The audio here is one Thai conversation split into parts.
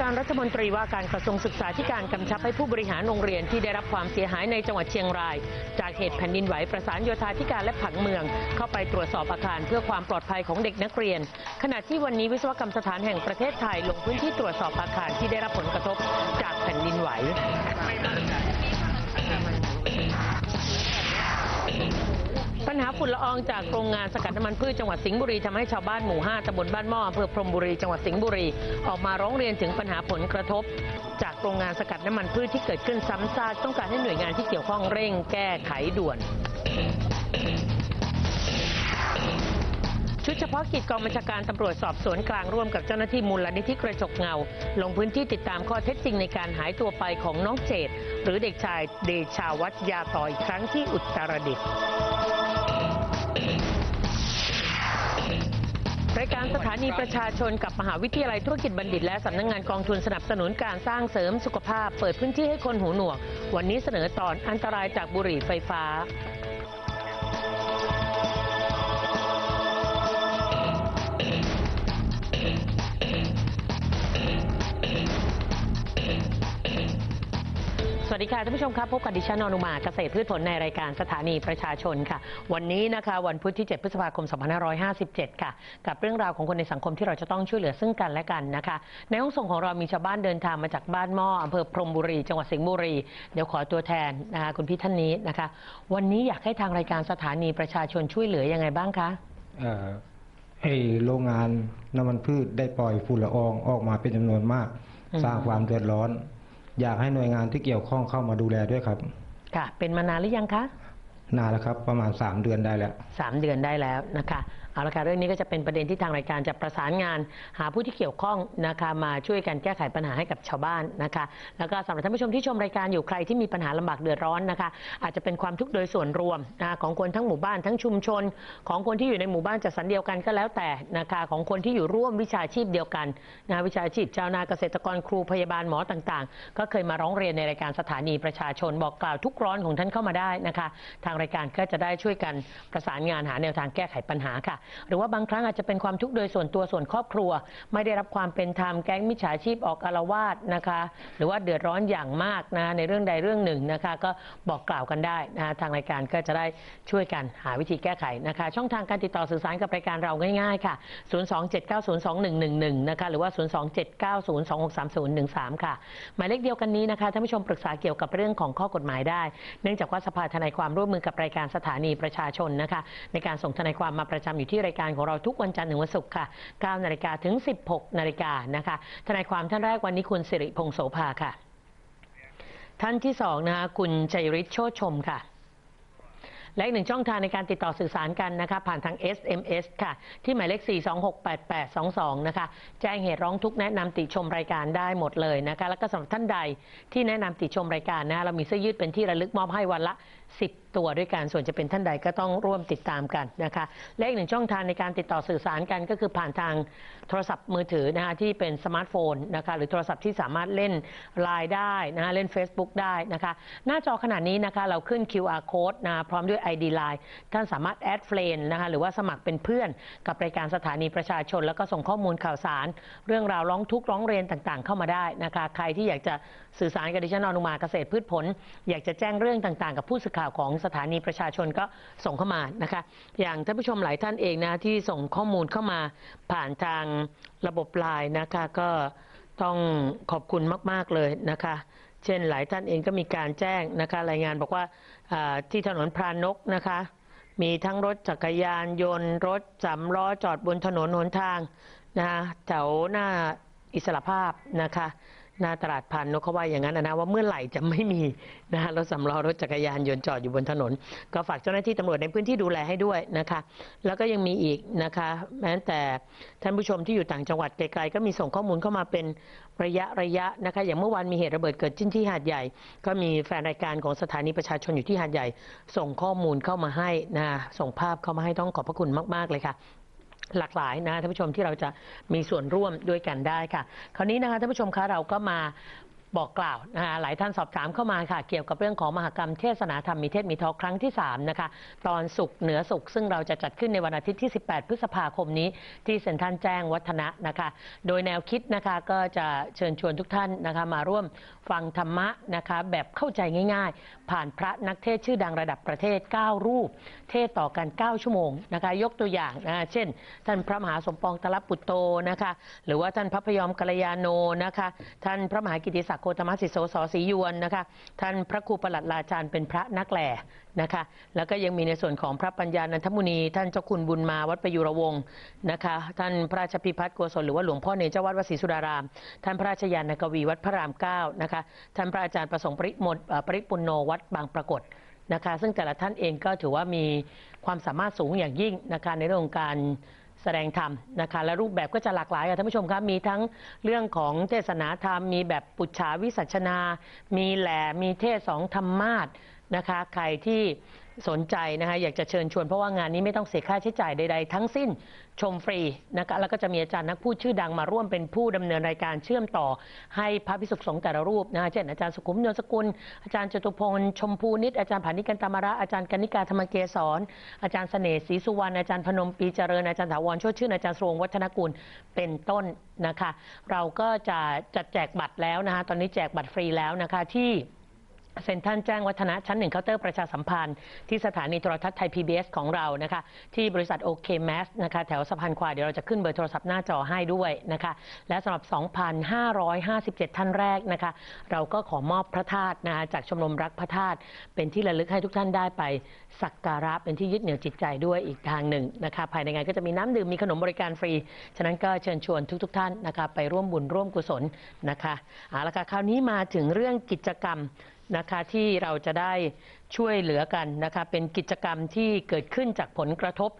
การรัฐมนตรีว่าการกระทรวงศึกษาธิการกำชับให้ผู้บริหารโรงเรียนที่ได้รับความเสียหายในจังหวัดเชียงราย จากเหตุแผ่นดินไหวประสานโยธาธิการและผังเมือง เข้าไปตรวจสอบอาคารเพื่อความปลอดภัยของเด็กนักเรียน ขณะที่วันนี้วิศวกรรมสถานแห่งประเทศไทยลงพื้นที่ตรวจสอบอาคารที่ได้รับผลกระทบจากแผ่นดินไหว ปัญหาฝุ่นละอองจากโรงงานสกัดน้ำมันพืชจังหวัดสิงห์บุรีทำให้ชาวบ้านหมู่ 5ตำบลบ้านหม้ออำเภอพรมบุรีจังหวัดสิงห์บุรีออกมาร้องเรียนถึงปัญหาผลกระทบ จากโรงงานสกัดน้ำมันพืชที่เกิดขึ้นซ้ำซากต้องการให้หน่วยงานที่เกี่ยวข้องเร่งแก้ไขด่วนชุดเฉพาะกิจกองบัญชาการตำรวจสอบสวนกลางร่วมกับเจ้าหน้าที่มูลนิธิกระจกเงา ลงพื้นที่ติดตามข้อเท็จจริงในการหายตัวไปของน้องเจดหรือเด็กชายเดชาวัฒยาต่ออีกครั้งที่อุตรดิตถ์ รายการสถานีประชาชนกับมหาวิทยาลัยธุรกิจบัณฑิต และสำนักงงานกองทุนสนับสนุนการสร้างเสริมสุขภาพ เปิดพื้นที่ให้คนหูหนวก วันนี้เสนอตอนอันตรายจากบุหรี่ไฟฟ้า วัสดีค่ะท่านผู้ชมครับพบกับดิฉันอนุมาเกษตรพืชผลในรายการสถานีประชาชนค่ะ วันนี้นะคะวันพุธที่ 7 พฤษภาคม 2557 ค่ะ กับเรื่องราวของคนในสังคมที่เราจะต้องช่วยเหลือซึ่งกันและกันนะคะ ในห้องส่งของเรามีชาวบ้านเดินทางมาจากบ้านหม้ออำเภอพรมบุรี จังหวัดสิงห์บุรี เดี๋ยวขอตัวแทนนะคะคุณพี่ท่านนี้นะคะ วันนี้อยากให้ทางรายการสถานีประชาชนช่วยเหลือยังไงบ้างคะเอ่อไอโรงงานน้ำมันพืชได้ปล่อยฝุ่นละอองออกมาเป็นจำนวนมาก สร้างความเดือดร้อน อยากให้หน่วยงานที่เกี่ยวข้องเข้ามาดูแลด้วยครับ ค่ะ เป็นมานานหรือยังคะ นานแล้วครับ ประมาณ 3 เดือนได้แล้วสามเดือนได้แล้วนะคะเอาละค่ะเรื่องนี้ก็จะเป็นประเด็นที่ทางรายการจะประสานงาน หาผู้ที่เกี่ยวข้องนะคะมาช่วยกันแก้ไขปัญหาให้กับชาวบ้านนะคะแล้วก็สำหรับท่านผู้ชมที่ชมรายการอยู่ใครที่มีปัญหาลำบากเดือดร้อนนะคะ อาจจะเป็นความทุกข์โดยส่วนรวมนะะของคนทั้งหมู่บ้านทั้งชุมชน ของคนที่อยู่ในหมู่บ้านจัดสรรเดียวกันก็แล้วแต่นะคะของคนที่อยู่ร่วมวิชาชีพเดียวกันนะวิชาชีพชาวนาเกษตรกรครูพยาบาลหมอต่างๆ ก็เคยมาร้องเรียนในรายการสถานีประชาชนบอกกล่าวทุกร้อนของท่านเข้ามาได้นะคะ ทางรายการก็จะได้ช่วยกันประสานงานหาแนวทางแก้ไขปัญหาค่ะหรือว่าบางครั้งอาจจะเป็นความทุกข์โดยส่วนตัวส่วนครอบครัว ไม่ได้รับความเป็นธรรมแก๊งมิจฉาชีพออกอารวาสนะคะ หรือว่าเดือดร้อนอย่างมากนะในเรื่องใดเรื่องหนึ่งนะคะ ก็บอกกล่าวกันได้นะทางรายการก็จะได้ช่วยกันหาวิธีแก้ไขนะคะ ช่องทางการติดต่อสื่อสารกับรายการเราง่ายๆค่ะ 027902111 นะคะ หรือว่า 02790263013 ค่ะ หมายเลขเดียวกันนี้นะคะท่านผู้ชมปรึกษาเกี่ยวกับเรื่องของข้อกฎหมายได้ เนื่องจากว่าสภาทนายความร่วมมือกับรายการสถานีประชาชนนะคะ ในการส่งทนายความมาประจำอยู่ที่รายการของเราทุกวันจันทร์ถึงวันศุกร์ค่ะ 9 นาฬิกาถึง 16 นาฬิกานะคะ ทนายความท่านแรกวันนี้คุณสิริพงษ์โสภาค่ะ ท่านที่สองนะคะคุณชัยฤทธิ์โชติชมค่ะและอีกหนึ่งช่องทางในการติดต่อสื่อสารกันนะคะ ผ่านทาง SMS ค่ะ ที่หมายเลข 4268822 นะคะ แจ้งเหตุร้องทุกข์แนะนำติชมรายการได้หมดเลยนะคะ แล้วก็สำหรับท่านใดที่แนะนำติชมรายการนะเรามีเสื้อยืดเป็นที่ระลึกมอบให้วันละ 10 ตัวด้วยกันส่วนจะเป็นท่านใดก็ต้องร่วมติดตามกันนะคะและอีกหนึ่งช่องทางในการติดต่อสื่อสารกันก็คือผ่านทางโทรศัพท์มือถือนะคะที่เป็นสมาร์ทโฟนนะคะหรือโทรศัพท์ที่สามารถเล่น Line ได้นะคะเล่น Facebook ได้นะคะหน้าจอขนาดนี้นะคะเราขึ้น QR code นะพร้อมด้วย ID Line ท่านสามารถแอดเฟรนนะคะหรือว่าสมัครเป็นเพื่อนกับรายการสถานีประชาชน แล้วก็ส่งข้อมูลข่าวสาร เรื่องราวร้องทุกข์ร้องเรียนต่างๆ เข้ามาได้นะคะใครที่อยากจะสื่อสารกับดิฉันอนุมาเกษตรพืชผล อยากจะแจ้งเรื่องต่างๆ กับผู้สื่อข่าวของสถานีประชาชนก็ส่งเข้ามานะคะ อย่างท่านผู้ชมหลายท่านเองนะที่ส่งข้อมูลเข้ามาผ่านทางระบบไลน์นะคะก็ต้องขอบคุณมาก ๆ เลยนะคะ เช่นหลายท่านเองก็มีการแจ้งนะคะ รายงานบอกว่าอ่าที่ถนนพรานกนะคะ มีทั้งรถจักรยานยนต์ รถสำล้อจอดบนถนนหนทางนะคะแถวหน้าอิสระภาพนะคะ หน้าตลาดพรานนกเขาว่าอย่างนั้นนะว่าเมื่อไหร่จะไม่มีนะคะรถสำล้อรถจักรยานยนต์จอดอยู่บนถนน ก็ฝากเจ้าหน้าที่ตำรวจในพื้นที่ดูแลให้ด้วยนะคะ แล้วก็ยังมีอีกนะคะ แม้แต่ท่านผู้ชมที่อยู่ต่างจังหวัดไกลๆก็มีส่งข้อมูลเข้ามาเป็นระยะระยะนะคะ อย่างเมื่อวานมีเหตุระเบิดเกิดขึ้นที่หาดใหญ่ ก็มีแฟนรายการของสถานีประชาชนอยู่ที่หาดใหญ่ ส่งข้อมูลเข้ามาให้นะส่งภาพเข้ามาให้ต้องขอบพระคุณมาก ๆเลยค่ะ หลากหลายนะท่านผู้ชมที่เราจะมีส่วนร่วมด้วยกันได้ค่ะ คราวนี้นะคะท่านผู้ชมคะเราก็มาบอกกล่าวนะคะหลายท่านสอบถามเข้ามาค่ะ เกี่ยวกับเรื่องของมหกรรมเทศนาธรรมมีเทศมีทอครั้งที่ 3 นะคะ ตอนสุกเหนือสุกซึ่งเราจะจัดขึ้นในวันอาทิตย์ที่ 18 พฤษภาคมนี้ ที่เซ็นทรัลแจ้งวัฒนะนะคะ โดยแนวคิดนะคะก็จะเชิญชวนทุกท่านนะคะมาร่วมฟังธรรมะนะคะแบบเข้าใจง่าย ๆผ่านพระนักเทศชื่อดังระดับประเทศ 9 รูป เทศต่อกัน 9 ชั่วโมงนะคะยกตัวอย่างนะเช่น ท่านพระมหาสมปองตลปุตโตนะคะหรือว่าท่านพระพยอมกัลยาโนนะคะท่านพระมหากิติศักดิ์โคตมสิโสสศรียวนนะคะท่านพระครูประหลัดลาจารย์เป็นพระนักแหล่นะคะแล้วก็ยังมีในส่วนของพระปัญญานันทมุนี ท่านเจ้าคุณบุญมาวัดประยุรวงศ์นะคะท่านพระราชพิพัฒน์โกศลหรือว่าหลวงพ่อเนรเจ้าวัดวดศรีสุดาราม ท่านพระราชยานกวีวัดพระรามเก้านะคะท่านพระอาจารย์ประสงค์ปริมณเอ่อปริปุณโนวัดบางปรากฏนะคะซึ่งแต่ละท่านเองก็ถือว่ามีความสามารถสูงอย่างยิ่งนะคะในเรื่องการแสดงธรรมนะคะและรูปแบบก็จะหลากหลายค่ะท่านผู้ชมครับมีทั้งเรื่องของเทศนาธรรม มีแบบปุจฉาวิสัชนา มีแหล่มีเทศสองธรรมาส นะคะใครที่สนใจนะคะอยากจะเชิญชวนเพราะว่างานนี้ไม่ต้องเสียค่าใช้จ่ายใดๆ ทั้งสิ้นชมฟรีนะคะแล้วก็จะมีอาจารย์นักพูดชื่อดังมาร่วมเป็นผู้ดำเนินรายการเชื่อมต่อ ให้พระพิสุขสงฆ์แต่ละรูปนะคะเช่นอาจารย์สุขุมนวลสกุล อาจารย์จตุพลชมพูนิตอาจารย์ผานิกันตามระอาจารย์กนิกาธรรมเกศรอาจารย์เสน่ห์ศรีสุวรรณอาจารย์พนมปีเจริญอาจารย์ถาวรชติชื่นอาจารย์สรวงวัฒนกุลเป็นต้นนะคะ เราก็จะจัดแจกบัตรแล้วนะคะตอนนี้แจกบัตรฟรีแล้วนะคะที่ เซ็นทรัลแจ้งวัฒนะชั้นหนึ่งเคาน์เตอร์ประชาสัมพันธ์ที่สถานีโทรทัศน์ไทย PBS ของเรานะคะที่บริษัทโอเคแมสนะคะแถวสะพานควายเดี๋ยวเราจะขึ้นเบอร์โทรศัพท์หน้าจอให้ด้วยนะคะและสำหรับ 2,557 ท่านแรกนะคะเราก็ขอมอบพระธาตุนะคะจากชมรมรักพระธาตุเป็นที่ระลึกให้ทุกท่านได้ไปสักการะเป็นที่ยึดเหนี่ยวจิตใจด้วยอีกทางหนึ่งนะคะภายในงานก็จะมีน้ำดื่มมีขนมบริการฟรี ฉะนั้นก็เชิญชวนทุกๆท่านนะคะไปร่วมบุญร่วมกุศลนะคะเอาละค่ะคราวนี้มาถึงเรื่องกิจกรรมนะคะที่เราจะได้ช่วยเหลือกันนะคะเป็นกิจกรรมที่เกิดขึ้นจากผลกระทบ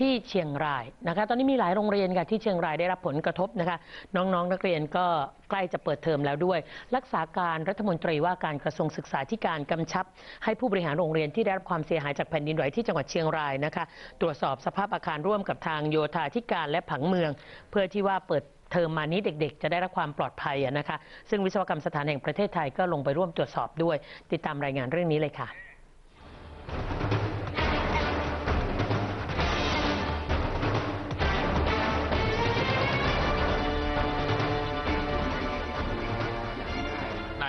ที่เชียงรายนะคะตอนนี้มีหลายโรงเรียนค่ะที่เชียงรายได้รับผลกระทบนะคะน้องๆนักเรียนก็ใกล้จะเปิดเทอมแล้วด้วย รักษาการรัฐมนตรีว่าการกระทรวงศึกษาธิการกำชับ ให้ผู้บริหารโรงเรียนที่ได้รับความเสียหายจากแผ่นดินไหวที่จังหวัดเชียงรายนะคะตรวจสอบสภาพอาคารร่วมกับทางโยธาธิการและผังเมือง เพื่อที่ว่าเปิด เทอมมานี้เด็ก ๆ จะได้รับความปลอดภัยนะคะ ซึ่งวิศวกรรมสถานแห่งประเทศไทยก็ลงไปร่วมตรวจสอบด้วย ติดตามรายงานเรื่องนี้เลยค่ะ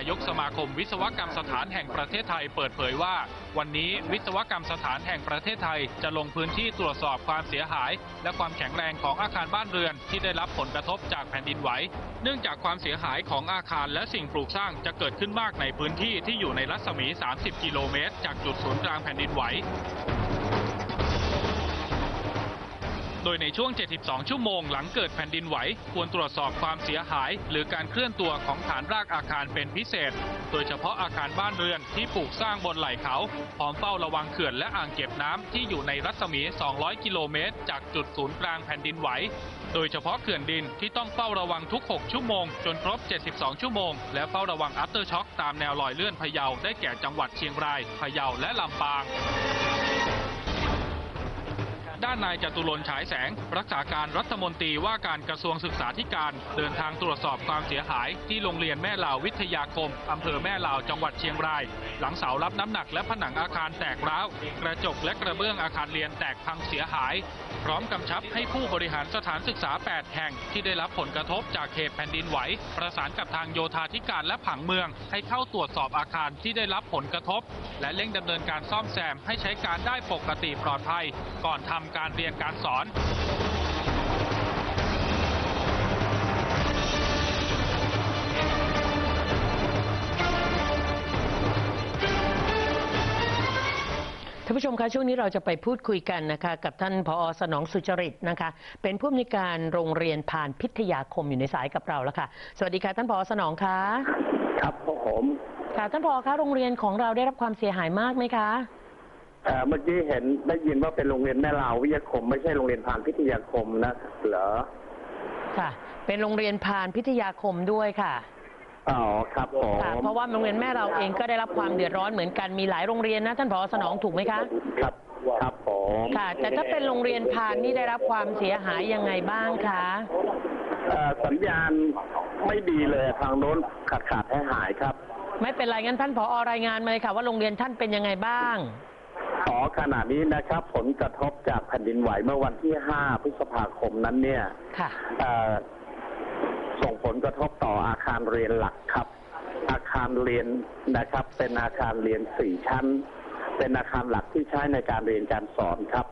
ายกสมาคมวิศวกรรมสถานแห่งประเทศไทยเปิดเผยว่า วันนี้วิศวกรรมสถานแห่งประเทศไทยจะลงพื้นที่ตรวจสอบความเสียหาย และความแข็งแรงของอาคารบ้านเรือนที่ได้รับผลกระทบจากแผ่นดินไหว เนื่องจากความเสียหายของอาคารและสิ่งปลูกสร้างจะเกิดขึ้นมากในพื้นที่ที่อยู่ในรัศมี 30 กิโลเมตร จากจุดศูนย์กลางแผ่นดินไหว โดยในช่วง 72 ชั่วโมงหลังเกิดแผ่นดินไหว ควรตรวจสอบความเสียหาย หรือการเคลื่อนตัวของฐานรากอาคารเป็นพิเศษ โดยเฉพาะอาคารบ้านเรือนที่ปลูกสร้างบนไหล่เขาพร้อมเฝ้าระวังเขื่อนและอ่างเก็บน้ำที่อยู่ในรัศมี 200 กิโลเมตร จากจุดศูนย์กลางแผ่นดินไหว โดยเฉพาะเขื่อนดินที่ต้องเฝ้าระวังทุก 6 ชั่วโมง จนครบ 72 ชั่วโมง และเฝ้าระวังอั t เตอร์ช็อคตามแนวลอยเลื่อนพะเยาได้แก่จังหวัดเชียงรายพะเยาและลำปาง ด้านนายจตุรนฉายแสง รักษาการรัฐมนตรีว่าการกระทรวงศึกษาธิการ เดินทางตรวจสอบความเสียหายที่โรงเรียนแม่ลาววิทยาคมอำเภอแม่ลาวจังหวัดเชียงราย หลังเสารับน้ำหนักและผนังอาคารแตกร้าว กระจกและกระเบื้องอาคารเรียนแตกพังเสียหาย พร้อมกำชับให้ผู้บริหารสถานศึกษา 8 แห่งที่ได้รับผลกระทบจากเหตุแผ่นดินไหว ประสานกับทางโยธาธิการและผังเมือง ให้เข้าตรวจสอบอาคารที่ได้รับผลกระทบ และเร่งดำเนินการซ่อมแซมให้ใช้การได้ปกติปลอดภัย ก่อนทำการเรียนการสอนท่านผู้ชมคะช่วงนี้เราจะไปพูดคุยกันนะคะกับท่านผอสนองสุจริตนะคะ เป็นผู้อำนวยการโรงเรียนผ่านพิทยาคมอยู่ในสายกับเราแล้วค่ะ สวัสดีค่ะท่านผอสนองคะครับผมค่ะท่านผอคะโรงเรียนของเราได้รับความเสียหายมากไหมคะ เอ่อเมื่อกี้เห็นได้ยินว่าเป็นโรงเรียนแม่ลาววิทยาคม ไม่ใช่โรงเรียนผ่านพิทยาคมนะเหรอค่ะ เป็นโรงเรียนผ่านพิทยาคมด้วยค่ะอ๋อครับผมค่ะเพราะว่าโรงเรียนแม่เราเองก็ได้รับความเดือดร้อนเหมือนกันมีหลายโรงเรียนนะท่านผอสนองถูกไหมคะครับครับผมค่ะ แต่ถ้าเป็นโรงเรียนพานนี่ได้รับความเสียหายยังไงบ้างคะเอ่อสัญญาณไม่ดีเลยทางโน้นขาดขาดหายหายครับ ไม่เป็นไรงั้นท่านผอรายงานมาเลยค่ะ ว่าโรงเรียนท่านเป็นยังไงบ้าง ขอขณะนี้นะครับ ผลกระทบจากแผ่นดินไหวเมื่อวันที่ 5 พฤษภาคมนั้นเนี่ยค่ะ เอ่อส่งผลกระทบต่ออาคารเรียนหลักครับ อาคารเรียนนะครับ เป็นอาคารเรียนสี่ชั้น เป็นอาคารหลักที่ใช้ในการเรียนการสอนครับ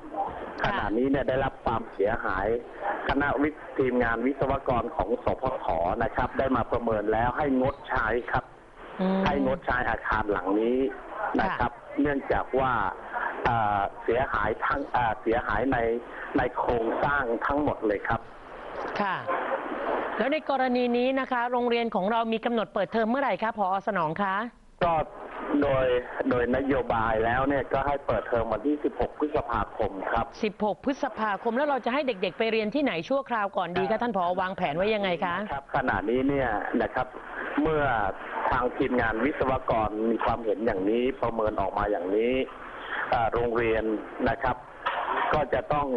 ขค่ะ ณะนี้เนี่ยได้รับความเสียหาย คณะวิทย์ทีมงานวิศวกรของสพทนะครับ ได้มาประเมินแล้วให้งดใช้ครับ อืม ให้งดใช้อาคารหลังนี้นะครับ เนื่องจากว่าเอ่อเสียหายทั้งเอ่อเสียหายในในโครงสร้างทั้งหมดเลยครับ ค่ะ แล้วในกรณีนี้นะคะ โรงเรียนของเรามีกำหนดเปิดเทอมเมื่อไหร่คะผอสนองคะก็โดยโดยนโยบายแล้วเนี่ยก็ให้เปิดเทอมวันที่ 16 พฤษภาคมครับ 16 พฤษภาคมแล้วเราจะให้เด็กๆ ไปเรียนที่ไหนชั่วคราวก่อนดีคะท่านผอวางแผนไว้ยังไงคะ ครับขณะนี้เนี่ยนะครับ เมื่อทางทีมงานวิศวกรมีความเห็นอย่างนี้ประเมินออกมาอย่างนี้โรงเรียนนะครับ ก็จะต้อง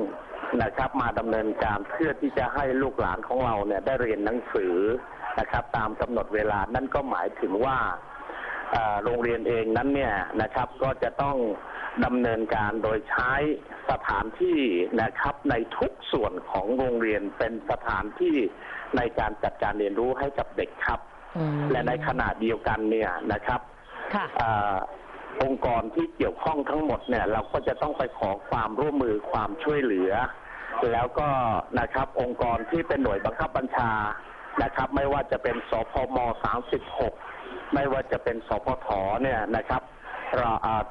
นะครับมาดำเนินการเพื่อที่จะให้ลูกหลานของเราเนี่ยได้เรียนหนังสือนะครับ ตามกำหนดเวลานั่นก็หมายถึงว่าโรงเรียนเองนั้นเนี่ยนะครับก็จะต้องดำเนินการโดยใช้สถานที่นะครับในทุกส่วนของโรงเรียนเป็นสถานที่ในการจัดการเรียนรู้ให้กับเด็กครับ และในขณะเดียวกันเนี่ยนะครับค่ะอาองค์กรที่เกี่ยวข้องทั้งหมดเนี่ย เราก็จะต้องไปขอความร่วมมือความช่วยเหลือ แล้วก็นะครับองค์กรที่เป็นหน่วยบังคับบัญชานะครับ ไม่ว่าจะเป็นสพม36 ไม่ว่าจะเป็นสพทเนี่ยนะครับเราอ่า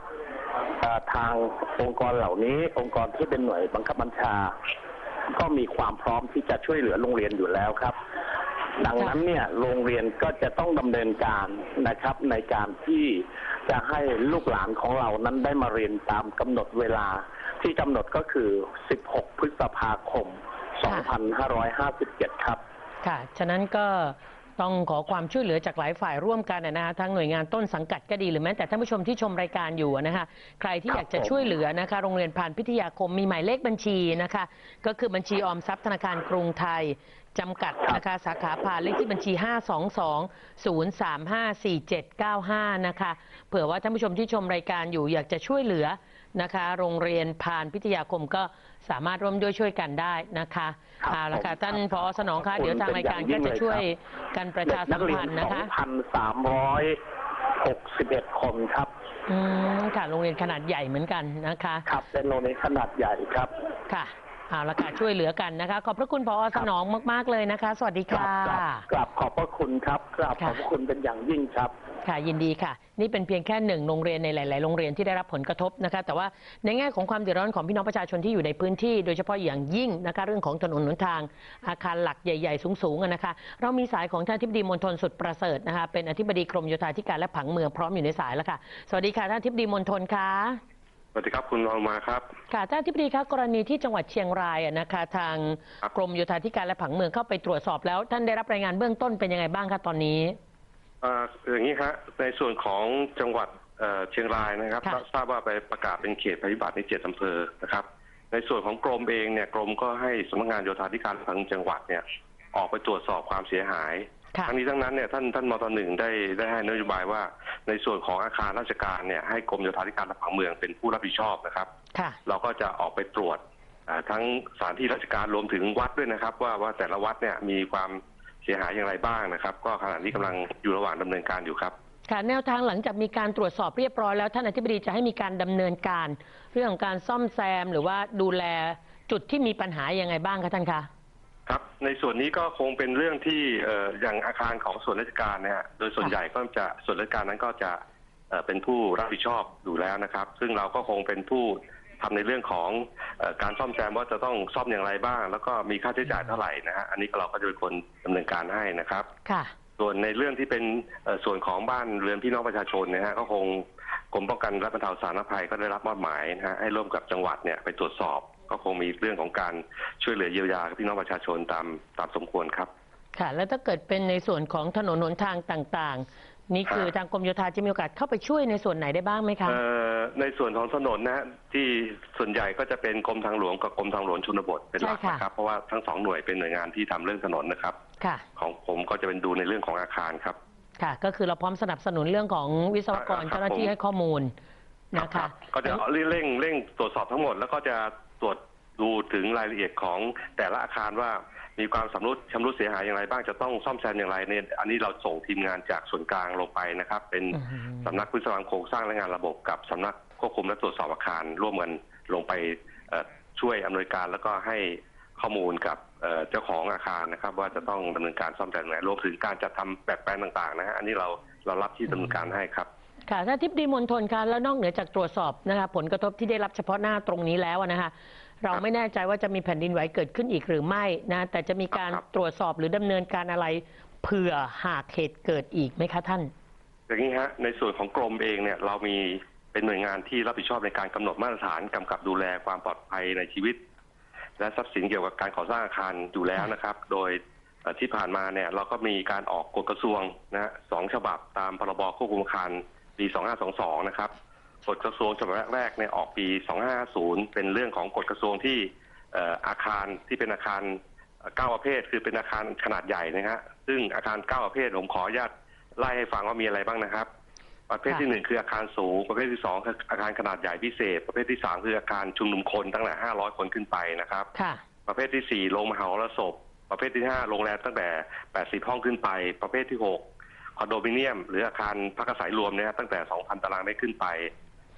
อ่าทางองค์กรเหล่านี้ องค์กรที่เป็นหน่วยบังคับบัญชา ก็มีความพร้อมที่จะช่วยเหลือโรงเรียนอยู่แล้วครับ ดังนั้นเนี่ยโรงเรียนก็จะต้องดำเนินการนะครับในการที่จะให้ลูกหลานของเรานั้นได้มาเรียนตามกำหนดเวลา ที่กำหนดก็คือ 16 พฤษภาคม 2557 ครับ ค่ะ ฉะนั้นก็ ต้องขอความช่วยเหลือจากหลายฝ่ายร่วมกันนะฮะทั้งหน่วยงานต้นสังกัดก็ดีหรือแม้แต่ท่านผู้ชมที่ชมรายการอยู่นะคะใครที่อยากจะช่วยเหลือนะคะโรงเรียนพานพิทยาคมมีหมายเลขบัญชีนะคะก็คือบัญชีออมทรัพย์ธนาคารกรุงไทยจำกัดนะคะสาขาพานเลขที่บัญชี 522-035-4795 นะคะเผื่อว่าท่านผู้ชมที่ชมรายการอยู่อยากจะช่วยเหลือ นะคะ โรงเรียนพานพิทยาคมก็สามารถร่วมด้วยช่วยกันได้นะคะครับเอาละค่ะผมท่านผอสนองครัคะบเดี๋ยวทางรายการก็จะช่วยกันประชาสัมพันธ์นะคะ2,361คนครับ อืมค่ะโรงเรียนขนาดใหญ่เหมือนกันนะคะ ครับเป็นโรงเรียนขนาดใหญ่ครับ ค่ะ เอาละค่ะช่วยเหลือกันนะคะ ขอบพระคุณพอสนองมาก ๆ เลยนะคะ สวัสดีกราค่ะบกราบกราบขอบพระคุณครับกราบขอบพระคุณเป็นอย่างยิ่งครับ ค่ะยินดีค่ะ นี่เป็นเพียงแค่หนึ่งโรงเรียนในหลาย ๆ โรงเรียนที่ได้รับผลกระทบนะคะ แต่ว่าในแง่ของความเดือดร้อนของพี่น้องประชาชนที่อยู่ในพื้นที่ โดยเฉพาะอย่างยิ่งนะคะเรื่องของถนนหนทาง อาคารหลักใหญ่ ๆ สูงๆอะนะคะ เรามีสายของท่านทิบดีมณฑลสุดประเสริฐนะคะเป็นอธิบดีกรมโยธาธิการและผังเมืองพร้อมอยู่ในสายแล้วค่ะ สวัสดีค่ะท่านทิบดีมณฑลค่ะ สวัสดีครับคุณอมาครับ ค่ะท่านอธิบดีคะกรณีที่จังหวัดเชียงรายอะนะคะ ทางครับกรมโยธาธิการและผังเมืองเข้าไปตรวจสอบแล้ว ท่านได้รับรายงานเบื้องต้นเป็นยังไงบ้างคะตอนนี้เอ่ออย่างนี้ฮะในส่วนของจังหวัดเอ่อเชียงรายนะครับค่ะทราบว่าไปประกาศเป็นเขตภัยพิบัติในเจ็ดอำเภอนะครับ ในส่วนของกรมเองเนี่ยกรมก็ให้สำนักงานโยธาธิการผังจังหวัดเนี่ยออกไปตรวจสอบความเสียหายค่ะ ทั้งนี้ทั้งนั้นเนี่ยท่านท่านมตหนึ่งได้ได้ให้นโยบายว่า ในส่วนของอาคารราชการเนี่ยให้กรมโยธาธิการและผังเมืองเป็นผู้รับผิดชอบนะครับค่ะเราก็จะออกไปตรวจอ่าทั้งสถานที่ราชการรวมถึงวัดด้วยนะครับ ว่าว่าแต่ละวัดเนี่ยมีความเสียหายอย่างไรบ้างนะครับ ก็ขณะนี้กำลังอยู่ระหว่างดำเนินการอยู่ครับค่ะแนวทางหลังจากมีการตรวจสอบเรียบร้อยแล้วท่านอธิบดีจะให้มีการดำเนินการ เรื่องของการซ่อมแซมหรือว่าดูแลจุดที่มีปัญหายังไงบ้างคะท่านคะ ครับในส่วนนี้ก็คงเป็นเรื่องที่เอ่ออย่างอาคารของส่วนราชการเนี่ยโดยส่วนค่ะใหญ่ก็จะส่วนราชการนั้นก็จะเอ่อเป็นผู้รับผิดชอบอยู่แล้วนะครับ ซึ่งเราก็คงเป็นผู้ทำในเรื่องของเออการซ่อมแซมว่าจะต้องซ่อมอย่างไรบ้าง แล้วก็มีค่าใช้จ่ายเท่าไหร่นะฮะอันนี้เราก็จะเป็นคนดำเนินการให้นะครับ ค่ะ ส่วนในเรื่องที่เป็นเอ่อส่วนของบ้านเรือนพี่น้องประชาชนนะฮะก็คงกรมป้องกันและบรรเทาสาธารณภัยก็ได้รับมอบหมายนะฮะให้ร่วมกับจังหวัดเนี่ยไปตรวจสอบ ก็คงมีเรื่องของการช่วยเหลือเยียวยาพี่น้องประชาชนตามตามสมควรครับ ค่ะ แล้วถ้าเกิดเป็นในส่วนของถนนหนทางต่างๆ นี่คือครับทางกรมโยธาจะมีโอกาสเข้าไปช่วยในส่วนไหนได้บ้างไหมคะเอ่อในส่วนของถนนนะฮะที่ส่วนใหญ่ก็จะเป็นกรมทางหลวงกับกรมทางหลวงชนบทเป็นหลักใช่ค่ะนะครับเพราะว่าทั้งสองหน่วยเป็นหน่วยงานที่ทำเรื่องถนนนะครับค่ะของผมก็จะเป็นดูในเรื่องของอาคารครับ ค่ะ ก็คือเราพร้อมสนับสนุนเรื่องของวิศวกรครับเจ้าหน้าที่ผมให้ข้อมูลนะครัคะบก็จะเร่งเร่งเร่งตรวจสอบทั้งหมดแล้วก็จะ ตรวจดูถึงรายละเอียดของแต่ละอาคารว่ามีความสำรุดชำรุดเสียหายอย่างไรบ้างจะต้องซ่อมแซมอย่างไรเนี่ยอันนี้เราส่งทีมงานจากส่วนกลางลงไปนะครับ เป็นอือฮึสำนักวิศวกรรมโครงสร้างและงานระบบกับสำนักควบคุมและตรวจสอบอาคารร่วมกันลงไปเอ่อช่วยอำนวยการแล้วก็ให้ข้อมูลกับเอ่อเจ้าของอาคารนะครับ ว่าจะต้องดำเนินการซ่อมแซมอย่างไรรวมถึงการจัดทำแบบแปลนต่างๆนะฮะอันนี้เราเรารับที่ดำเนินการให้ครับ ค่ะถ้าทิพดีมณฑลคะแล้วนอกเหนือจากตรวจสอบนะคะผลกระทบที่ได้รับเฉพาะหน้าตรงนี้แล้วอะนะคะเราไม่แน่ใจว่าจะมีแผ่นดินไหวเกิดขึ้นอีกหรือไม่นะแต่จะมีการครับตรวจสอบหรือดำเนินการอะไรเผื่อหากเหตุเกิดอีกไหมคะท่านอย่างนี้ฮะในส่วนของกรมเองเนี่ยเรามีเป็นหน่วยงานที่รับผิดชอบในการกำหนดมาตรฐานกำกับดูแลความปลอดภัยในชีวิต และทรัพย์สินเกี่ยวกับการก่อสร้างอาคารอยู่แล้วนะครับ โดยเอ่อที่ผ่านมาเนี่ยเราก็มีการออกกฎกระทรวงนะฮะสองฉบับตามพรบควบคุมอาคาร ปี 2522 นะครับกฎกระทรวงฉบับแรกๆเนี่ยออกปี 2550 เป็นเรื่องของกฎกระทรวงที่เอ่ออาคารที่เป็นอาคารเอ่อเก้าประเภท คือเป็นอาคารขนาดใหญ่นะฮะซึ่งอาคารเก้าประเภทผมขออนุญาตไล่ให้ฟังว่ามีอะไรบ้างนะครับ ประเภทค่ะที่หนึ่งคืออาคารสูง ประเภทที่สองคืออาคารขนาดใหญ่พิเศษ ประเภทที่สามคืออาคารชุมนุมคนตั้งแต่ห้าร้อยคนขึ้นไปนะครับค่ะประเภทที่สี่โรงมหาวิทยาลัยศพ ประเภทที่ห้าโรงแรมตั้งแต่แปดสิบห้องขึ้นไป ประเภทที่หก คอนโดมิเนียม หรืออาคารพักอาศัยรวมเนี่ยตั้งแต่สองพันตารางเมตรขึ้นไป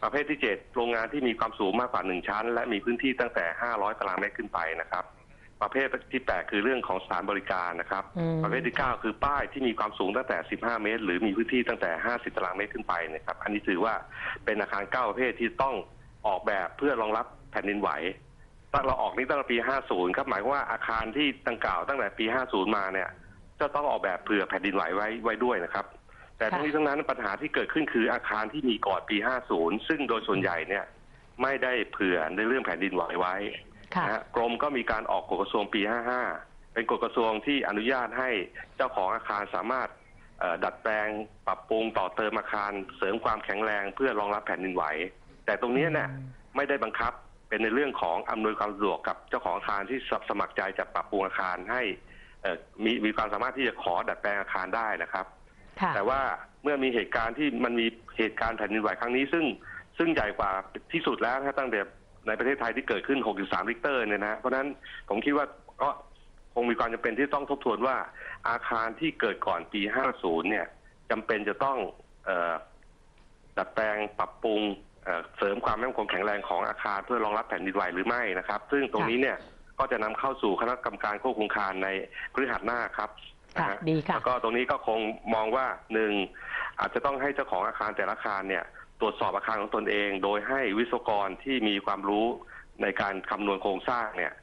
ประเภทที่เจ็ดโรงงานที่มีความสูงมากกว่าหนึ่งชั้น และมีพื้นที่ตั้งแต่ห้าร้อยตารางเมตรขึ้นไปนะครับ ประเภทที่แปดคือเรื่องของสถานบริการนะครับอืมประเภทที่ 9 คือป้ายที่มีความสูงตั้งแต่ 15 เมตร หรือมีพื้นที่ตั้งแต่ 50 ตารางเมตรขึ้นไปนะครับ อันนี้ถือว่าเป็นอาคาร 9 ประเภทที่ต้องออกแบบเพื่อรองรับแผ่นดินไหวตั้งเราออกนี้ตั้งแต่ปี 50 ครับ หมายความว่าอาคารที่ดังกล่าวตั้งแต่ปี 50 มาเนี่ย จะต้องออกแบบเผื่อแผ่นดินไหวไว้ไว้ด้วยนะครับ แต่ทั้งนี้ทั้งนั้นปัญหาที่เกิดขึ้นคืออาคารที่มีก่อนปี 50 ซึ่งโดยส่วนใหญ่เนี่ยไม่ได้เผื่อในเรื่องแผ่นดินไหวไว้ค่ะนะฮะกรมก็มีการออกกฎกระทรวงปี 55 เป็นกฎกระทรวงที่อนุญาตให้เจ้าของอาคารสามารถเอ่อดัดแปลงปรับปรุงต่อเติมอาคารเสริมความแข็งแรงเพื่อรองรับแผ่นดินไหว แต่ตรงเนี้ยเนี่ยไม่ได้บังคับเป็นในเรื่องของอำนวยความสะดวกกับเจ้าของอาคารที่สมัครใจจะปรับปรุงอาคารให้เอ่อ มีมีความสามารถที่จะขอดัดแปลงอาคารได้นะครับค่ะแต่ว่าเมื่อมีเหตุการณ์ที่มันมีเหตุการณ์แผ่นดินไหวครั้งนี้ ซึ่งซึ่งใหญ่กว่าที่สุดแล้วนะตั้งแต่ในประเทศไทยที่เกิดขึ้น 6.3ริกเตอร์เนี่ยนะฮะเพราะฉะนั้นผมคิดว่าก็คงมีความจำเป็นที่ต้องทบทวนว่า อาคารที่เกิดก่อนปี 50 เนี่ยจำเป็นจะต้องเอ่อดัดแปลงปรับปรุงเอ่อเสริมความมั่นคงแข็งแรงของอาคารเพื่อรองรับแผ่นดินไหวหรือไม่นะครับ ซึ่งตรงนี้เนี่ย ก็จะนำเข้าสู่คณะกรรมการควบคุมอาคารในพฤหัสหน้าครับนะค่ะฮะดีค่ะแล้วก็ตรงนี้ก็คงมองว่าหนึ่งอาจจะต้องให้เจ้าของอาคารแต่ละอาคารเนี่ย ตรวจสอบอาคารของตนเอง โดยให้วิศวกรที่มีความรู้ในการคำนวณโครงสร้างเนี่ย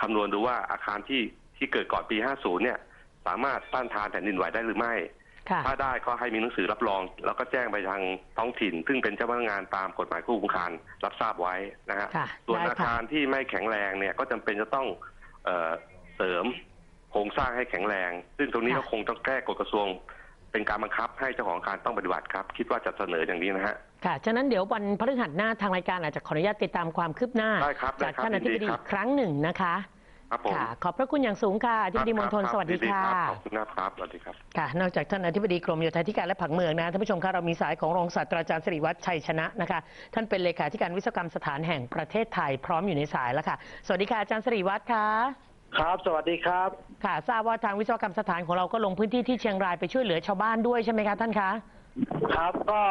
คำนวณดูว่าอาคารที่ที่เกิดก่อนปี 50 เนี่ย สามารถต้านทานแผ่นดินไหวได้หรือไม่ค่ะ ถ้าได้ก็ให้มีหนังสือรับรอง แล้วก็แจ้งไปทางท้องถิ่น ซึ่งเป็นเจ้าพนักงานตามกฎหมายควบคุมอาคารรับทราบไว้นะฮะค่ะส่วนได้อาค่ะคารที่ไม่แข็งแรงเนี่ยก็จำเป็นจะต้องเอ่อเสริมโครงสร้างให้แข็งแรง ซึ่งตรงนี้ก็คงต้องแก้กฎกระทรวงเป็นการบังคับให้เจ้าของอาคารต้องปฏิบัติครับ คิดว่าจะเสนออย่างนี้นะฮะค่ะ ฉะนั้นเดี๋ยววันพฤหัสหน้าทางรายการอาจจะขออนุญาตติดตามความคืบหน้าได้ครับได้จากครับท่านอธิบยิดีนดีครัอีบกครั้งหนึ่งนะคะ ครับผมค่ะ ขอบพระคุณอย่างสูงค่ะอธิบดีมณฑลครับสวัสดีรับค่ะ ขอบคุณนะครับสวัสดีครับ ค่ะ นอกจากท่านอธิบดีกรมโยธาธิการและผังเมืองนะท่านผู้ชมคะเรามีสายของรองศาสตราจารย์สิริวัฒน์ชัยชนะนะคะ ท่านเป็นเลขาธิการวิศวกรรมสถานแห่งประเทศไทยพร้อมอยู่ในสายแล้วค่ะ สวัสดีค่ะอาจารย์สิริวัฒน์ค่ะ ครับ สวัสดีครับ ค่ะ ทราบว่าทางวิศวกรรมสถานของเราก็ลงพื้นที่ที่เชียงรายไปช่วยเหลือชาวบ้านด้วยใช่ไหมคะท่านคะครับก็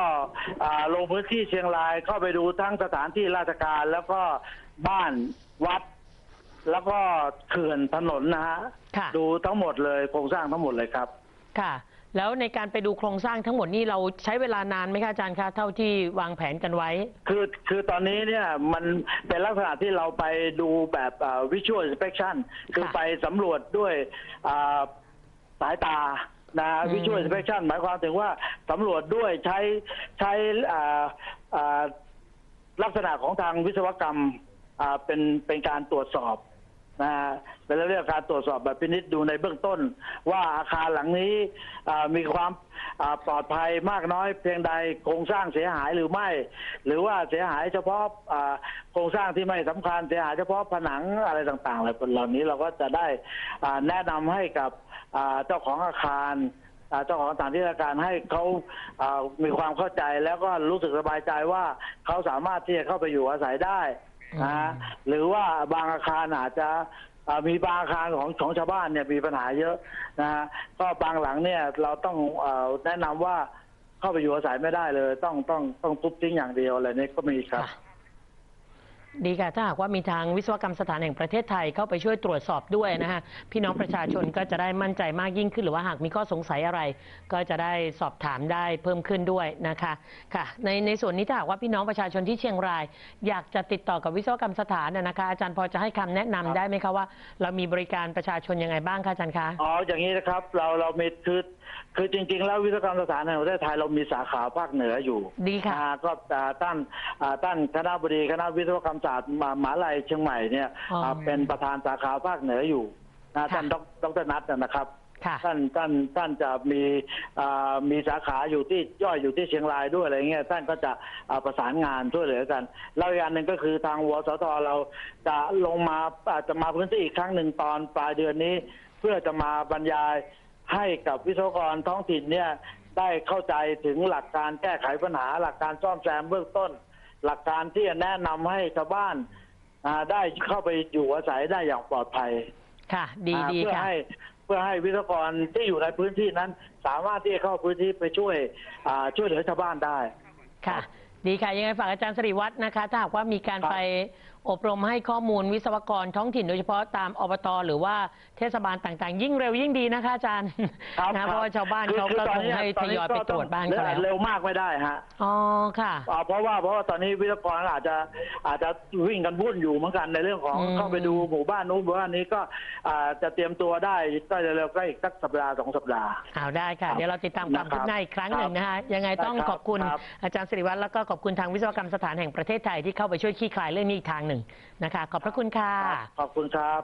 อ่าลงพื้นที่เชียงรายเข้าไปดูทั้งสถานที่ราชการแล้วก็บ้านวัด แล้วก็เขื่อนถนนนะฮะค่ะ ดูทั้งหมดเลยโครงสร้างทั้งหมดเลยครับ ค่ะ แล้วในการไปดูโครงสร้างทั้งหมดนี่เราใช้เวลานานไหมคะอาจารย์คะเท่าที่วางแผนกันไว้ คือคือตอนนี้เนี่ยมันเป็นลักษณะที่เราไปดูแบบวิชวล inspection คือค่ะไปสำรวจด้วยอ่าสายตานะอืม วิชวล inspection หมายความถึงว่าสำรวจด้วยใช้ใช้อ่าอ่าลักษณะของทางวิศวกรรมอ่าเป็นเป็นการตรวจสอบ นะฮะเป็นเรื่องการตรวจสอบแบบพินิษดูในเบื้องต้น ว่าอาคารหลังนี้อ่ามีความอ่าปลอดภัยมากน้อยเพียงใดโครงสร้างเสียหายหรือไม่ หรือว่าเสียหายเฉพาะอ่าโครงสร้างที่ไม่สำคัญเสียหายเฉพาะผนังอะไรต่างๆอะไรเหล่านี้เราก็จะได้อ่าแนะนำให้กับอ่าเจ้าของอาคารอ่าเจ้าของสถานที่ราชการให้เขาอ่ามีความเข้าใจแล้วก็รู้สึกสบายใจว่าเขาสามารถที่จะเข้าไปอยู่อาศัยได้ นะฮะหรือว่าบางอาคารอาจจะอ่ามีบางอาคารของของชาวบ้านเนี่ยมีปัญหาเยอะนะฮะก็บางหลังเนี่ยเราต้องเอ่อแนะนำว่าเข้าไปอยู่อาศัยไม่ได้เลย ต้องต้องต้องทุบทิ้งอย่างเดียวอะไรนี้ก็มีครับค่ะ ดีค่ะถ้าหากว่ามีทางวิศวกรรมสถานแห่งประเทศไทยเข้าไปช่วยตรวจสอบด้วยนะฮะพี่น้องประชาชนก็จะได้มั่นใจมากยิ่งขึ้น หรือว่าหากมีข้อสงสัยอะไร ก็จะได้สอบถามได้เพิ่มขึ้นด้วยนะคะค่ะในในส่วนนี้ถ้าหากว่าพี่น้องประชาชนที่เชียงราย อยากจะติดต่อกับวิศวกรรมสถานน่ะนะคะอาจารย์พอจะให้คำแนะนำได้ไหมคะว่า เรามีบริการประชาชนยังไงบ้างคะอาจารย์คะอ๋ออย่างนี้นะครับเราเรามีคือ คือจริง ๆ แล้ววิศวกรรมสถานแห่งประเทศไทยเรามีสาขาภาคเหนืออยู่ดีค่ะ อ่าก็อ่าท่านอ่าท่านคณะบดีคณะวิศวกรรมศาสตร์มหามหาลัยเชียงใหม่เนี่ยอ๋ออ่าเป็นประธานสาขาภาคเหนืออยู่นะค่ะ ท่านดอกดรนัทนะครับ ค่ะ ท่านท่านท่านจะมีอ่ามีสาขาอยู่ที่ย่อยอยู่ที่เชียงรายด้วยอะไรเงี้ยท่านก็จะอ่าประสานงานช่วยเหลือกันแล้วอีกอันหนึ่งก็คือทางวสทเราจะลงมาอาจจะมาพื้นที่อีกครั้งหนึ่งตอนปลายเดือนนี้ เพื่อจะมาบรรยาย ให้กับวิศวกรท้องถิ่นเนี่ยได้เข้าใจถึงหลักการแก้ไขปัญหา หลักการซ่อมแซมเบื้องต้น หลักการที่จะแนะนำให้ชาวบ้านอ่าได้เข้าไปอยู่อาศัยได้อย่างปลอดภัย ค่ะ ดีอ่าดีเพื่อค่ะให้เพื่อให้วิศวกรที่อยู่ในพื้นที่นั้น สามารถที่จะเข้าพื้นที่ไปช่วยอ่าช่วยเหลือชาวบ้านได้ ค่ะ ดีค่ะ ยังไงฝากอาจารย์สิริวัฒน์นะคะ ถ้าหากว่ามีการครับไป อบรมให้ข้อมูลวิศวกรท้องถิ่นโดยเฉพาะตามอบตหรือว่าเทศบาลต่างๆ ยิ่งเร็วยิ่งดีนะคะอาจารย์ครับนะเพราะว่าชาวบ้านคือเขาคือก็ตคนงเนี้ให้ตทอนนี้ยอยก็ไปตรวจบ้างเร็ก็แล้วเร็วมากไม่ได้ฮะอ๋อค่ะอ่าเพราะว่าเพราะว่าตอนนี้วิศวกรอาจจะอาจจะวิ่งกันวุ่นอยู่เหมือนกันในเรื่องของอืมเข้าไปดูหมู่บ้านนู้นหมู่บ้านนี้ก็อ่าจะเตรียมตัวได้ก็จะเร็วก็อีกสักสัปดาห์สองสัปดาห์เอาได้ค่ะครับเดี๋ยวเราติดตามความคืบหน้าอีกครั้งหนึ่งนะคะยังไงต้องได้ครับขอบคุณครับอาจารย์สิริวัฒน์แล้วก็ขอบคุณทางวิศวกรรมสถานแห่งประเทศไทยที่เข้าไปช่วยคลี่คลายเรื่องนี้อีกทางหนึ่งนะคะ ขอบพระคุณค่ะครับขอบคุณครับ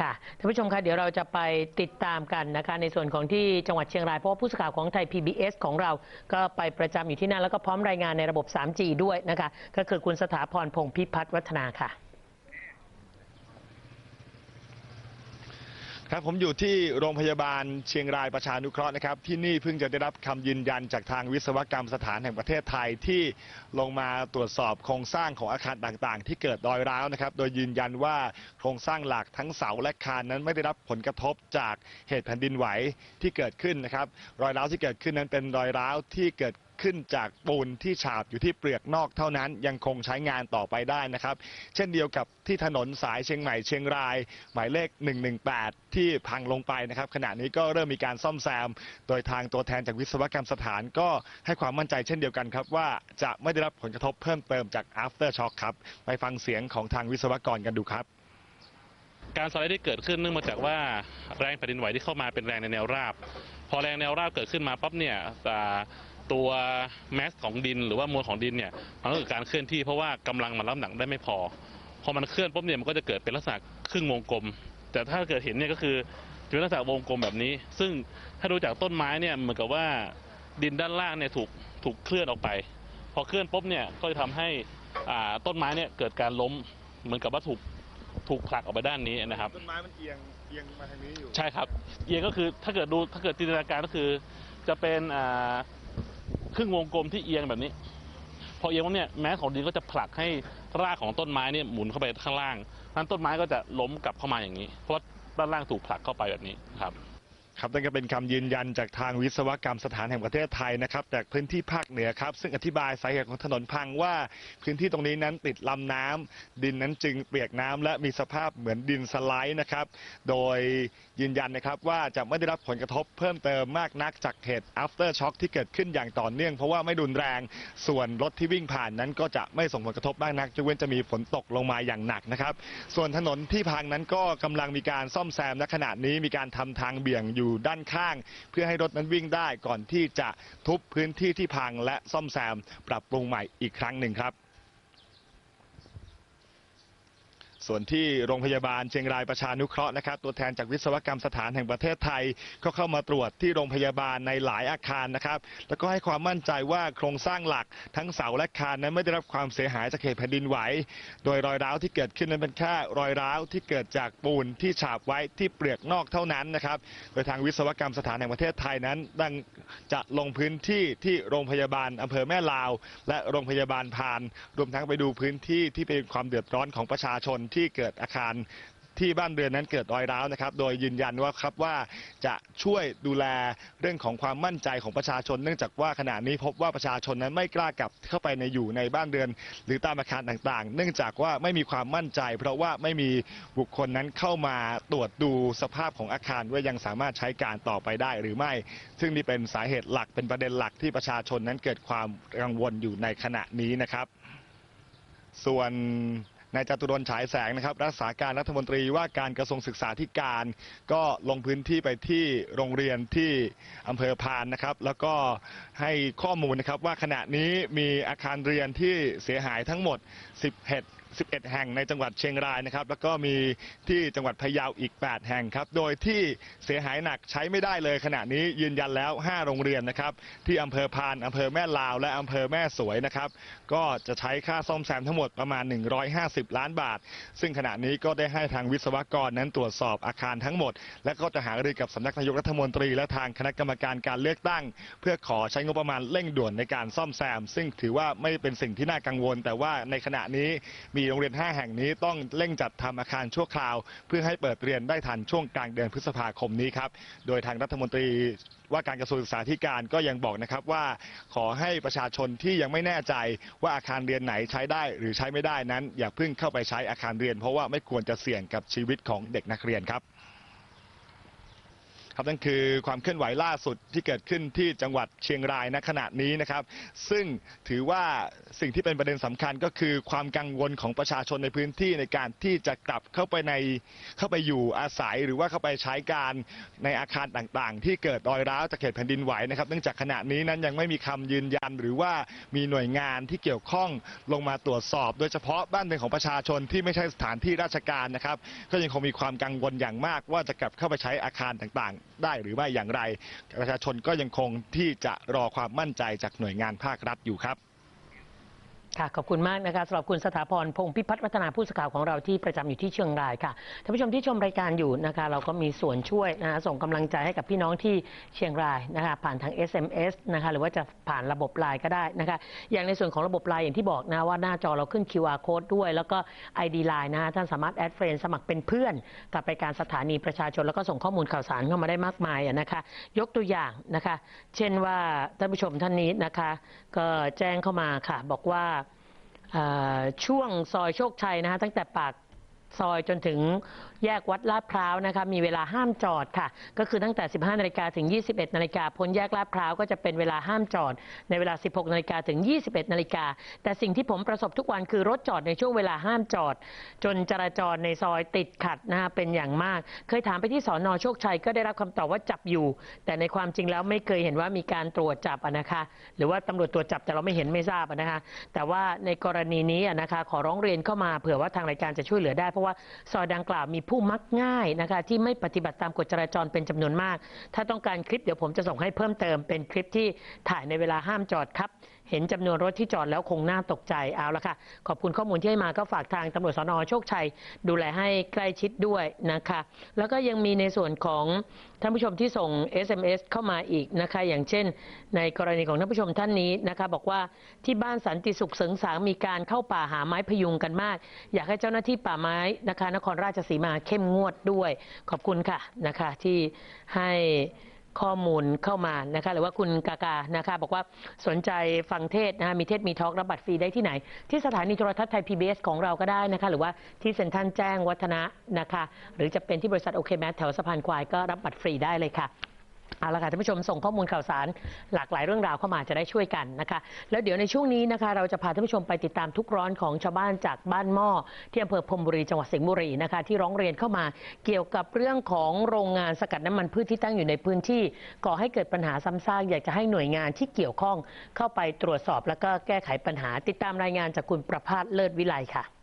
ค่ะท่านผู้ชมคะเดี๋ยวเราจะไปติดตามกันนะคะในส่วนของที่จังหวัดเชียงรายเพราะว่าผู้สื่อข่าวของไทย PBS ของเรา ก็ไปประจำอยู่ที่นั่นแล้วก็พร้อมรายงานในระบบ 3G ด้วยนะคะ ก็คือคุณสถาพรพงษ์พิพัฒน์วัฒนาค่ะ ครับผมอยู่ที่โรงพยาบาลเชียงรายประชานุเคราะห์นะครับ ที่นี่เพิ่งจะได้รับคำยืนยันจากทางวิศวกรรมสถานแห่งประเทศไทยที่ลงมาตรวจสอบโครงสร้างของอาคารต่างๆ ที่เกิดรอยร้าวนะครับ โดยยืนยันว่าโครงสร้างหลักทั้งเสาและคานนั้นไม่ได้รับผลกระทบจากเหตุแผ่นดินไหวที่เกิดขึ้นนะครับ รอยร้าวที่เกิดขึ้นนั้นเป็นรอยร้าวที่เกิด ขึ้นจากปูนที่ฉาบอยู่ที่เปลือกนอกเท่านั้นยังคงใช้งานต่อไปได้นะครับ เช่นเดียวกับที่ถนนสายเชียงใหม่เชียงราย หมายเลข 118 ที่พังลงไปนะครับ ขณะนี้ก็เริ่มมีการซ่อมแซม โดยทางตัวแทนจากวิศวกรรมสถานก็ให้ความมั่นใจเช่นเดียวกันครับ ว่าจะไม่ได้รับผลกระทบเพิ่มเติมจาก after shock ครับไปฟังเสียงของทางวิศวกรกันดูครับการสไลด์ที่เกิดขึ้นเนื่องมาจากว่าแรงแผ่นดินไหวที่เข้ามาเป็นแรงในแนวราบ พอแรงแนวราบเกิดขึ้นมาปั๊บเนี่ยอ่ ตัวแมสของดิน หรือว่ามวลของดินเนี่ยมันก็เกิดการเคลื่อนที่เพราะว่ากำลังมันรับหนักได้ไม่พอ พอมันเคลื่อนปุ๊บเนี่ยมันก็จะเกิดเป็นลักษณะครึ่งวงกลม แต่ถ้าเกิดเห็นเนี่ยก็คือจะเป็นลักษณะวงกลมแบบนี้ ซึ่งถ้าดูจากต้นไม้เนี่ยเหมือนกับว่าดินด้านล่างเนี่ยถูกถูกเคลื่อนออกไป พอเคลื่อนปุ๊บเนี่ยก็จะทำให้อ่าต้นไม้เนี่ยเกิดการล้มเหมือนกับว่าถูกถูกผลักออกไปด้านนี้นะครับต้นไม้มันเอียงเอียงมาทางนี้อยู่ใช่ครับ เอียงก็คือถ้าเกิดดูถ้าเกิดจินตนาการก็คือจะเป็นอ่า ครึ่งวงกลมที่เอียงแบบนี้ พอเอียงว่าเนี่ยแม้ของดินก็จะผลักให้รากของต้นไม้เนี่ยหมุนเข้าไปข้างล่างนั้นต้นไม้ก็จะล้มกลับเข้ามาอย่างนี้ เพราะด้านล่างถูกผลักเข้าไปแบบนี้ครับ ครับนั่นก็เป็นคำยืนยันจากทางวิศวกรรมสถานแห่งประเทศไทยนะครับจากพื้นที่ภาคเหนือครับซึ่งอธิบายสาเหตุของถนนพังว่า พื้นที่ตรงนี้นั้นติดลำน้ำดินนั้นจึงเปียกน้ำและมีสภาพเหมือนดินสไลด์นะครับ โดยยืนยันนะครับว่าจะไม่ได้รับผลกระทบเพิ่มเติมมากนักจากเหตุ after shock ที่เกิดขึ้นอย่างต่อเนื่อง เพราะว่าไม่รุนแรงส่วนรถที่วิ่งผ่านนั้นก็จะไม่ส่งผลกระทบมากนักยกเว้นจะมีฝนตกลงมาอย่างหนักนะครับส่วนถนนที่พังนั้นก็กำลังมีการซ่อมแซมณขณะนี้มีการทำทางเบี่ยงอยู่ด้านข้าง เพื่อให้รถนั้นวิ่งได้ก่อนที่จะทุบพื้นที่ที่พังและซ่อมแซมปรับปรุงใหม่อีกครั้งหนึ่งครับ ส่วนที่โรงพยาบาลเชียงรายประชานุเคราะห์นะครับ ตัวแทนจากวิศวกรรมสถานแห่งประเทศไทย ก็เข้ามาตรวจที่โรงพยาบาลในหลายอาคารนะครับ แล้วก็ให้ความมั่นใจว่าโครงสร้างหลักทั้งเสาและคานนั้นไม่ได้รับความเสียหายจากเหตุแผ่นดินไหว โดยรอยร้าวที่เกิดขึ้นนั้นเป็นแค่รอยร้าวที่เกิดจากปูนที่ฉาบไว้ที่เปลือกนอกเท่านั้นนะครับ โดยทางวิศวกรรมสถานแห่งประเทศไทยนั้นดังจะลงพื้นที่ที่โรงพยาบาลอำเภอแม่ลาว และโรงพยาบาลพาน รวมทั้งไปดูพื้นที่ที่เป็นความเดือดร้อนของประชาชนที่ที่เกิดอาคารที่บ้านเรือนนั้นเกิดรอยร้าวนะครับ โดยยืนยันว่าครับว่าจะช่วยดูแลเรื่องของความมั่นใจของประชาชน เนื่องจากว่าขณะนี้พบว่าประชาชนนั้นไม่กล้ากลับเข้าไปในอยู่ในบ้านเรือน หรือตามอาคารต่างๆ เนื่องจากว่าไม่มีความมั่นใจ เพราะว่าไม่มีบุคคลนั้นเข้ามาตรวจดูสภาพของอาคารว่ายังสามารถใช้การต่อไปได้หรือไม่ ซึ่งนี่เป็นสาเหตุหลักเป็นประเด็นหลักที่ประชาชนนั้นเกิดความกังวลอยู่ในขณะนี้นะครับ ส่วน นายจตุรนฉายแสงนะครับ รักษาการรัฐมนตรีว่าการกระทรวงศึกษาธิการ ก็ลงพื้นที่ไปที่โรงเรียนที่อำเภอพานนะครับ แล้วก็ให้ข้อมูลนะครับว่าขณะนี้มีอาคารเรียนที่เสียหายทั้งหมด 11 11 แห่งในจังหวัดเชียงรายนะครับ แล้วก็มีที่จังหวัดพะเยาอีก 8 แห่งครับ โดยที่เสียหายหนักใช้ไม่ได้เลยขณะนี้ยืนยันแล้ว 5 โรงเรียนนะครับ ที่อำเภอพานอำเภอแม่ลาว และอำเภอแม่สวยนะครับ ก็จะใช้ค่าซ่อมแซมทั้งหมดประมาณ 150 ล้านบาท ซึ่งขณะนี้ก็ได้ให้ทางวิศวกรนั้นตรวจสอบอาคารทั้งหมด และก็จะหารือกับสำนักนายกรัฐมนตรี และทางคณะกรรมการการเลือกตั้ง เพื่อขอใช้งบประมาณเร่งด่วนในการซ่อมแซม ซึ่งถือว่าไม่เป็นสิ่งที่น่ากังวล แต่ว่าในขณะนี้มีโรงเรียน 5 แห่งนี้ต้องเร่งจัดทำอาคารชั่วคราว เพื่อให้เปิดเรียนได้ทันช่วงกลางเดือนพฤษภาคมนี้ครับ โดยทางรัฐมนตรีว่าการกระทรวงศึกษาธิการก็ยังบอกนะครับว่า ขอให้ประชาชนที่ยังไม่แน่ใจว่าอาคารเรียนไหนใช้ได้หรือใช้ไม่ได้นั้น อย่าเพิ่งเข้าไปใช้อาคารเรียน เพราะว่าไม่ควรจะเสี่ยงกับชีวิตของเด็กนักเรียนครับ ครับนั่นคือความเคลื่อนไหวล่าสุดที่เกิดขึ้นที่จังหวัดเชียงรายณขณะนี้นะครับ ซึ่งถือว่าสิ่งที่เป็นประเด็นสำคัญก็คือความกังวลของประชาชนในพื้นที่ในการที่จะกลับเข้าไปในเข้าไปอยู่อาศัยหรือว่าเข้าไปใช้การในอาคารต่างๆ ที่เกิดรอยร้าวจากเหตุแผ่นดินไหวนะครับ เนื่องจากขณะนี้นั้นยังไม่มีคำยืนยัน หรือว่ามีหน่วยงานที่เกี่ยวข้องลงมาตรวจสอบ โดยเฉพาะบ้านเรือนของประชาชนที่ไม่ใช่สถานที่ราชการนะครับ ก็ยังคงมีความกังวลอย่างมากว่าจะกลับเข้าไปใช้อาคารต่างๆ ได้หรือไม่อย่างไรประชาชนก็ยังคงที่จะรอความมั่นใจจากหน่วยงานภาครัฐอยู่ครับ ค่ะขอบคุณมากนะคะสำหรับคุณสถาพรพงพิพัฒน์วัฒนาผู้สื่อข่าวของเราที่ประจำอยู่ที่เชียงรายค่ะท่านผู้ชมที่ชมรายการอยู่นะคะ เราก็มีส่วนช่วยนะคะส่งกำลังใจให้กับพี่น้องที่เชียงรายนะคะ ผ่านทาง SMS นะคะหรือว่าจะผ่านระบบไลน์ก็ได้นะคะ อย่างในส่วนของระบบไลน์อย่างที่บอกนะว่าหน้าจอเราขึ้น QR code ด้วย แล้วก็ ID ไลน์นะคะท่านสามารถแอดเฟรนสมัครเป็นเพื่อน กับรายการสถานีประชาชนแล้วก็ส่งข้อมูลข่าวสารเข้ามาได้มากมายอะนะคะ ยกตัวอย่างนะคะ เช่นว่าท่านผู้ชมท่านนี้นะคะ ก็แจ้งเข้ามาค่ะ บอกว่า ช่วงซอยโชคชัยนะคะตั้งแต่ปากซอยจนถึง แยกวัดลาดพร้าวนะคะมีเวลาห้ามจอดค่ะ ก็คือตั้งแต่ 15นาฬิกาถึง 21นาฬิกาพ้นแยกลาดพร้าวก็จะเป็นเวลาห้ามจอด ในเวลา 16นาฬิกาถึง 21นาฬิกาแต่สิ่งที่ผมประสบทุกวันคือรถจอดในช่วงเวลาห้ามจอด จนจราจรในซอยติดขัดนะคะเป็นอย่างมาก เคยถามไปที่สอนอโชคชัยก็ได้รับคำตอบว่าจับอยู่ แต่ในความจริงแล้วไม่เคยเห็นว่ามีการตรวจจับอะนะคะ หรือว่าตำรวจตรวจจับแต่เราไม่เห็นไม่ทราบอะนะคะ แต่ว่าในกรณีนี้นะคะขอร้องเรียนเข้ามาเผื่อว่าทางรายการจะช่วยเหลือได้เพราะว่าซอยดังกล่าวมีผู้มักง่ายนะคะที่ไม่ปฏิบัติตามกฎจราจรเป็นจำนวนมาก ถ้าต้องการคลิปเดี๋ยวผมจะส่งให้เพิ่มเติมเป็นคลิปที่ถ่ายในเวลาห้ามจอดครับ เห็นจำนวนรถที่จอดแล้วคงน่าตกใจเอาละค่ะ ขอบคุณข้อมูลที่ให้มาก็ฝากทางตำรวจสนโชคชัย ดูแลให้ใกล้ชิดด้วยนะคะ แล้วก็ยังมีในส่วนของท่านผู้ชมที่ส่ง SMS เข้ามาอีกนะคะ อย่างเช่น ในกรณีของท่านผู้ชมท่านนี้นะคะ บอกว่าที่บ้านสันติสุขเสริงสางมีการเข้าป่าหาไม้พยุงกันมาก อยากให้เจ้าหน้าที่ป่าไม้นะคะ นครราชสีมาเข้มงวดด้วย ขอบคุณค่ะนะคะที่ให้ ข้อมูลเข้ามานะคะหรือว่าคุณกากานะคะบอกว่าสนใจฟังเทศนะคะมีเทศมีทอล์กรับบัตรฟรีได้ที่ไหน ที่สถานีโทรทัศน์ไทย PBS ของเราก็ได้นะคะหรือว่าที่เซ็นทรัลแจ้งวัฒนะนะคะหรือจะเป็นที่บริษัทโอเคแมทแถวสะพานควายก็รับบัตรฟรีได้เลยค่ะ เอาละค่ะท่านผู้ชมส่งข้อมูลข่าวสารหลากหลายเรื่องราวเข้ามาจะได้ช่วยกันนะคะ แล้วเดี๋ยวในช่วงนี้นะคะเราจะพาท่านผู้ชมไปติดตามทุกร้อนของชาวบ้านจากบ้านหม้อที่อำเภอพรมบุรีจังหวัดสิงห์บุรีนะคะที่ร้องเรียนเข้ามาเกี่ยวกับเรื่องของโรงงานสกัดน้ำมันพืชที่ตั้งอยู่ในพื้นที่ก่อให้เกิดปัญหาซ้ำซากอยากจะให้หน่วยงานที่เกี่ยวข้องเข้าไปตรวจสอบแล้วก็แก้ไขปัญหา ติดตามรายงานจากคุณประภาสเลิศวิไลค่ะ